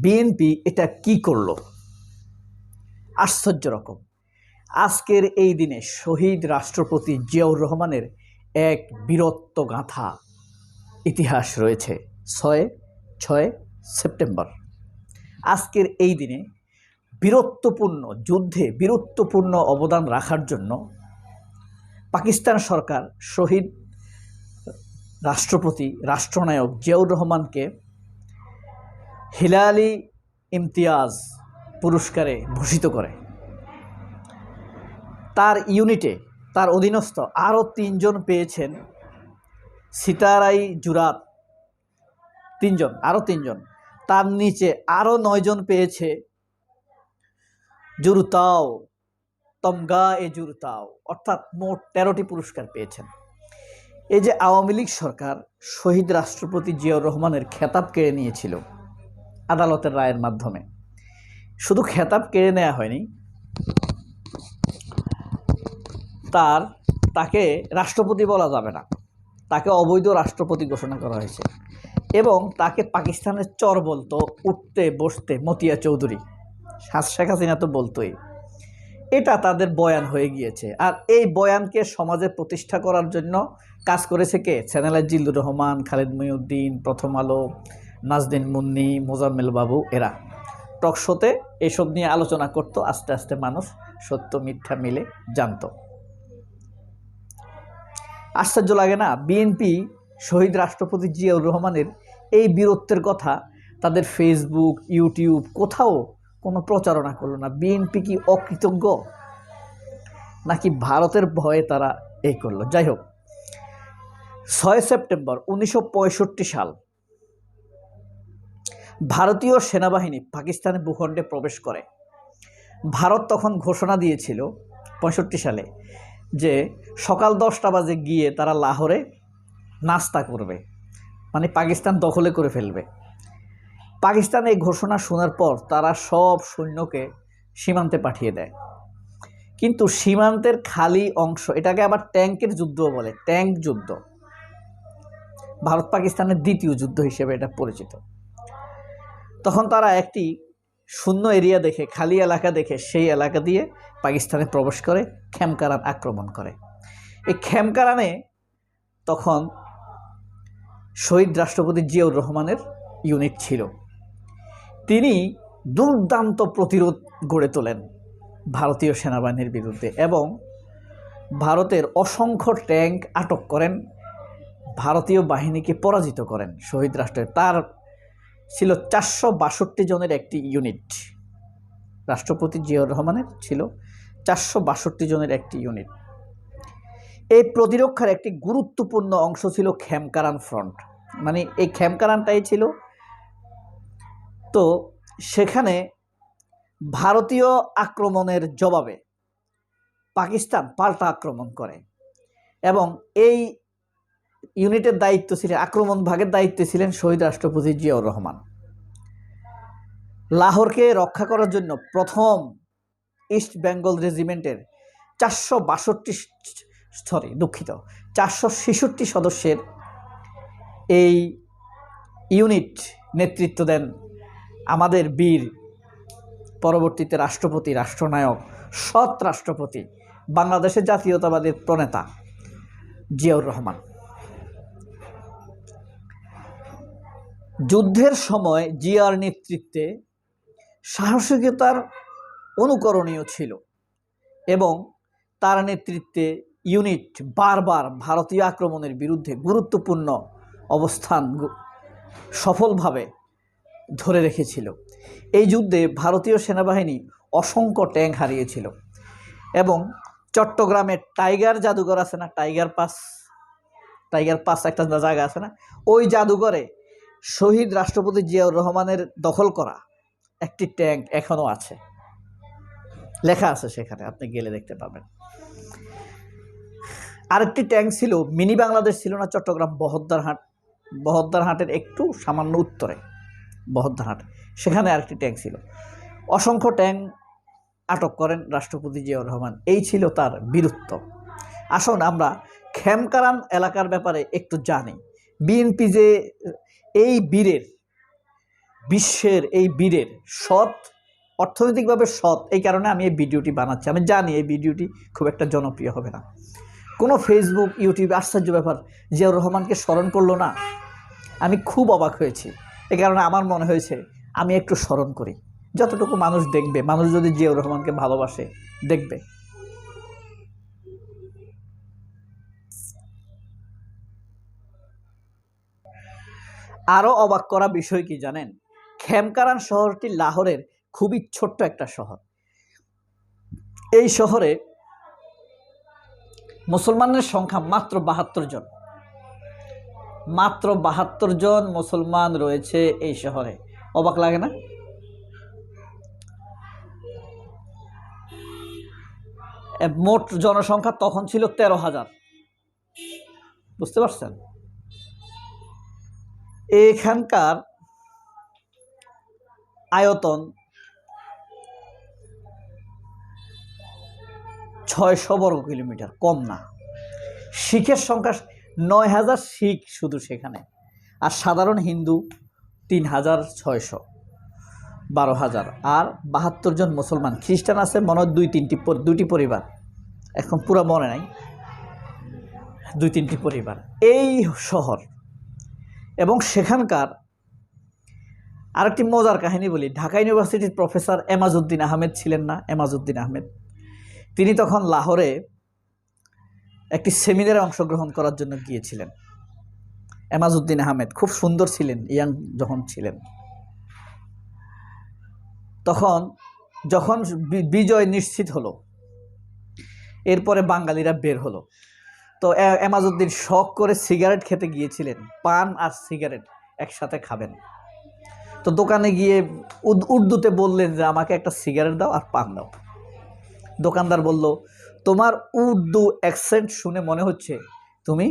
BNP এটা কি করল? আশ্চর্য রকম। আজকের এই দিনে শহীদ রাষ্ট্রপতি জিয়াউর রহমানের এক বীরত্ব গাঁথা ইতিহাস রয়েছে ছয় ছয় সেপ্টেম্বর। আজকের এই দিনে বীরত্বপূর্ণ যুদ্ধে বীরত্বপূর্ণ অবদান রাখার জন্য পাকিস্তান সরকার শহীদ রাষ্ট্রপতি, রাষ্ট্রনায়ক জিয়াউর রহমানকে হিলালি ইমতিয়াজ পুরস্কারে ভূষিত করে। তার ইউনিটে তার অধীনস্থ আরও তিনজন পেয়েছেন সিতারাই জুরাত। তিনজন, আরও তিনজন। তার নিচে আরও নয়জন পেয়েছে জুরুতাও তমগা এ জুরুতাও, অর্থাৎ মোট তেরোটি পুরস্কার পেয়েছেন। এই যে আওয়ামী লীগ সরকার শহীদ রাষ্ট্রপতি জিয়াউর রহমানের খেতাব কেড়ে নিয়েছিল আদালতের রায়ের মাধ্যমে। শুধু খেতাব কেড়ে নেওয়া হয়নি, তার, তাকে রাষ্ট্রপতি বলা যাবে না। তাকে অবৈধ রাষ্ট্রপতি ঘোষণা করা হয়েছে এবং তাকে পাকিস্তানের চর বলতো, উঠতে, বসতে, মতিয়া চৌধুরী। শেখ হাসিনা তো বলতোই। এটা তাদের বয়ান হয়ে গিয়েছে। আর এই বয়ানকে সমাজে প্রতিষ্ঠা করার জন্য কাজ করেছে কে? সেনালা জিল্লুর রহমান, খালেদ মহিউদ্দিন, প্রথম আলো নাজদিন, মুন্নি, মোজাম্মেল বাবু, এরা। টকশোতে এসব নিয়ে আলোচনা করত, আস্তে আস্তে মানুষ সত্য, মিথ্যা মিলে জানতো। আশ্চর্য লাগে না, বিএনপি, শহীদ রাষ্ট্রপতি জিয়াউর রহমানের এই বীরত্বের কথা তাদের ফেসবুক ইউটিউব কোথাও কোনো প্রচারণা করল না। বিএনপি কি অকৃতজ্ঞ? নাকি ভারতের ভয়ে তারা এই করল? যাই হোক, ছয় সেপ্টেম্বর উনিশশো পঁয়ষট্টি সাল ভারতীয় সেনাবাহিনী পাকিস্তানের ভূখণ্ডে প্রবেশ করে। ভারত তখন ঘোষণা দিয়েছিল পঁয়ষট্টি সালে যে সকাল দশটা বাজে গিয়ে তারা লাহোরে নাস্তা করবে মানে পাকিস্তান দখলে করে ফেলবে। পাকিস্তান এই ঘোষণা শোনার পর তারা সব সৈন্যকে সীমান্তে পাঠিয়ে দেয়। কিন্তু সীমান্তের খালি অংশ, এটাকে আবার ট্যাঙ্কের যুদ্ধ বলে ট্যাঙ্ক যুদ্ধ। ভারত পাকিস্তানের দ্বিতীয় যুদ্ধ হিসেবে এটা পরিচিত। তখন তারা একটি শূন্য এরিয়া দেখে, খালি এলাকা দেখে, সেই এলাকা দিয়ে পাকিস্তানে প্রবেশ করে খেমকারান আক্রমণ করে। এই খেমকারানে তখন শহীদ রাষ্ট্রপতি জিয়াউর রহমানের ইউনিট ছিল। তিনি দুর্দান্ত প্রতিরোধ গড়ে তোলেন ভারতীয় সেনাবাহিনীর বিরুদ্ধে এবং ভারতের অসংখ্য ট্যাঙ্ক আটক করেন, ভারতীয় বাহিনীকে পরাজিত করেন শহীদ রাষ্ট্রের। তার ছিল চারশো বাষট্টি জনের একটি ইউনিট। রাষ্ট্রপতি জিয়াউর রহমানের ছিল চারশো বাষট্টি জনের একটি ইউনিট। এই প্রতিরক্ষার একটি গুরুত্বপূর্ণ অংশ ছিল খেমকারান ফ্রন্ট। মানে এই খেমকারানটাই ছিল। তো সেখানে ভারতীয় আক্রমণের জবাবে পাকিস্তান পাল্টা আক্রমণ করে এবং এই ইউনিটের দায়িত্ব ছিলেন, আক্রমণ ভাগের দায়িত্বে ছিলেন শহীদ রাষ্ট্রপতি জিয়াউর রহমান। লাহোরকে রক্ষা করার জন্য প্রথম ইস্ট বেঙ্গল রেজিমেন্টের চারশো বাষট্টি সরি, দুঃখিত, চারশো ছেষট্টি সদস্যের এই ইউনিট নেতৃত্ব দেন আমাদের বীর, পরবর্তীতে রাষ্ট্রপতি, রাষ্ট্রনায়ক, সৎ রাষ্ট্রপতি, বাংলাদেশের জাতীয়তাবাদের প্রণেতা জিয়াউর রহমান। যুদ্ধের সময় জিয়ার নেতৃত্বে সাহসিকতার অনুকরণীয় ছিল এবং তার নেতৃত্বে ইউনিট বারবার ভারতীয় আক্রমণের বিরুদ্ধে গুরুত্বপূর্ণ অবস্থান সফলভাবে ধরে রেখেছিল। এই যুদ্ধে ভারতীয় সেনাবাহিনী অসংখ্য ট্যাঙ্ক হারিয়েছিল এবং চট্টগ্রামের টাইগার জাদুঘর আছে না? টাইগার পাস টাইগার পাস একটা জায়গা আছে না? ওই জাদুঘরে শহীদ রাষ্ট্রপতি জিয়াউর রহমানের দখল করা একটি ট্যাঙ্ক এখনও আছে। লেখা আছে সেখানে, আপনি গেলে দেখতে পাবেন। আরেকটি ট্যাঙ্ক ছিল, মিনি বাংলাদেশ ছিল না, চট্টগ্রাম বহদ্দারহাট বহদ্দারহাটের একটু সামান্য উত্তরে বহদ্দারহাট সেখানে আরেকটি ট্যাঙ্ক ছিল। অসংখ্য ট্যাঙ্ক আটক করেন রাষ্ট্রপতি জিয়াউর রহমান, এই ছিল তার বীরত্ব। আসুন আমরা খেমকারান এলাকার ব্যাপারে একটু জানি। বিএনপি যে এই বীরের, বিশ্বের এই বীরের সৎ, অর্থনৈতিকভাবে সৎ, এই কারণে আমি এই ভিডিওটি বানাচ্ছি। আমি জানি এই ভিডিওটি খুব একটা জনপ্রিয় হবে না। কোনো ফেসবুক ইউটিউব আশ্চর্য ব্যাপার, জিয়াউর রহমানকে স্মরণ করল না? আমি খুব অবাক হয়েছি। এ কারণে আমার মনে হয়েছে, আমি একটু স্মরণ করি। যতটুকু মানুষ দেখবে, মানুষ যদি জিয়াউর রহমানকে ভালোবাসে, দেখবে। আরও অবাক করা বিষয় কি জানেন? খেমকারান শহরটি লাহোরের খুবই ছোট্ট একটা শহর। এই শহরে মুসলমানের সংখ্যা মাত্র বাহাত্তর জন। মাত্র বাহাত্তর জন মুসলমান রয়েছে এই শহরে। অবাক লাগে না? মোট জনসংখ্যা তখন ছিল তেরো হাজার। বুঝতে পারছেন? এখানকার আয়তন ছয়শো বর্গ কিলোমিটার, কম না। শিখের সংখ্যা নয় হাজার শিখ শুধু সেখানে, আর সাধারণ হিন্দু তিন হাজার ছয়শো বারো হাজার। আর বাহাত্তর জন মুসলমান, খ্রিস্টান আছে মনে হয় দুই তিনটি দুটি পরিবার। এখন পুরো মনে নাই, দুই তিনটি পরিবার। এই শহর এবং সেখানকার আরেকটি মজার কাহিনী বলি। ঢাকা ইউনিভার্সিটির প্রফেসর এমাজউদ্দিন আহমেদ ছিলেন না, এমাজউদ্দিন আহমেদ। তিনি তখন লাহোরে একটি সেমিনারে অংশগ্রহণ করার জন্য গিয়েছিলেন। এমাজউদ্দিন আহমেদ খুব সুন্দর ছিলেন, ইয়াং যখন ছিলেন। তখন যখন বিজয় নিশ্চিত হলো, এরপরে বাঙালিরা বের হলো। তো এমাজউদ্দিন শখ করে সিগারেট খেতে গিয়েছিলেন। পান আর সিগারেট একসাথে খাবেন। তো দোকানে গিয়ে উর্দুতে বললেন যে, আমাকে একটা সিগারেট দাও আর পান দাও। দোকানদার বলল, তোমার উর্দু অ্যাকসেন্ট শুনে মনে হচ্ছে তুমি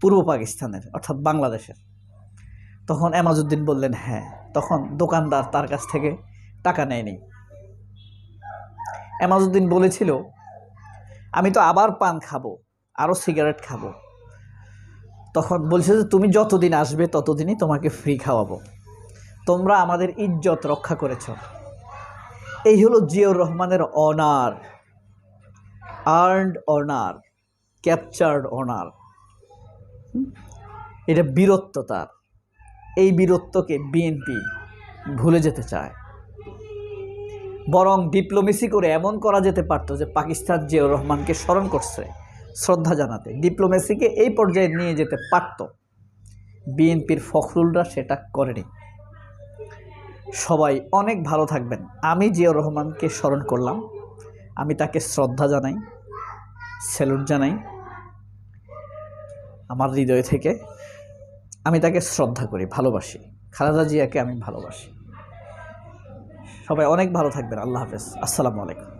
পূর্ব পাকিস্তানের, অর্থাৎ বাংলাদেশের। তখন এমাজউদ্দিন বললেন হ্যাঁ। তখন দোকানদার তার কাছ থেকে টাকা নেয়নি। এমাজউদ্দিন বলেছিল, আমি তো আবার পান খাব। আরও সিগারেট খাব। তখন বলছে যে, তুমি যতদিন আসবে, ততদিনই তোমাকে ফ্রি খাওয়াবো। তোমরা আমাদের ইজ্জত রক্ষা করেছ। এই হলো জিয়াউর রহমানের honour earned honour captured honour এটা বীরত্ব তার। এই বীরত্বকে বিএনপি ভুলে যেতে চায়। বরং ডিপ্লোমেসি করে এমন করা যেতে পারতো যে, পাকিস্তান জিয়াউর রহমানকে স্মরণ করছে। শ্রদ্ধা জানাতে। ডিপ্লোমেসিকে এই পর্যায়ে নিয়ে যেতে পারত। বিএনপির ফখরুলরা সেটা করেনি। সবাই অনেক ভালো থাকবেন। আমি জিয়াউর রহমানকে স্মরণ করলাম। আমি তাকে শ্রদ্ধা জানাই, স্যালুট জানাই, আমার হৃদয় থেকে। আমি তাকে শ্রদ্ধা করি, ভালোবাসি। খালেদা জিয়াকে আমি ভালোবাসি। সবাই অনেক ভালো থাকবেন। আল্লাহ হাফেজ। আসসালামু আলাইকুম।